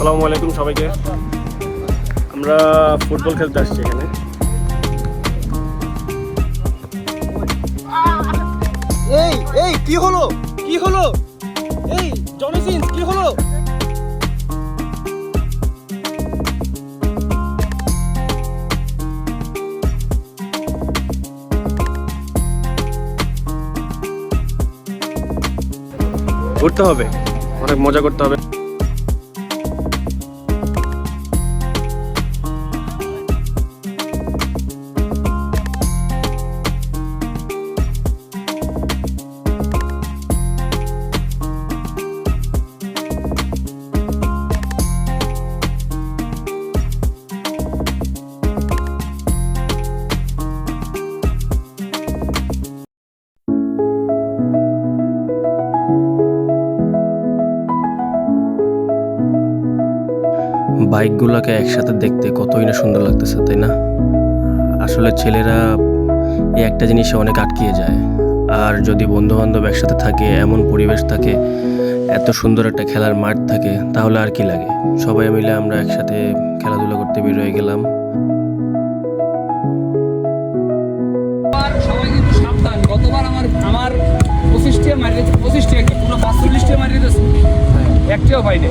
আসসালামু আলাইকুম সবাইকে। আমরা ফুটবল খেলতে আসছি এখানে। এই এই কি হলো? কি হলো? এই জনি সিন্স কি হলো? ঘুরতে হবে অনেক মজা করতে হবে। বাইকগুলোকে একসাথে দেখতে কতই না সুন্দর লাগতেছে, তাই না? আসলে ছেলেরা এই একটা জিনিসে অনেক আটকিয়ে যায়। আর যদি বন্ধুবান্ধব একসাথে থাকে, এমন পরিবেশ থাকে, এত সুন্দর একটা খেলার মাঠ থাকে, তাহলে আর কি লাগে? সবাই মিলে আমরা একসাথে খেলাধুলা করতে বেরোয় গেলাম। একটিও পাইনি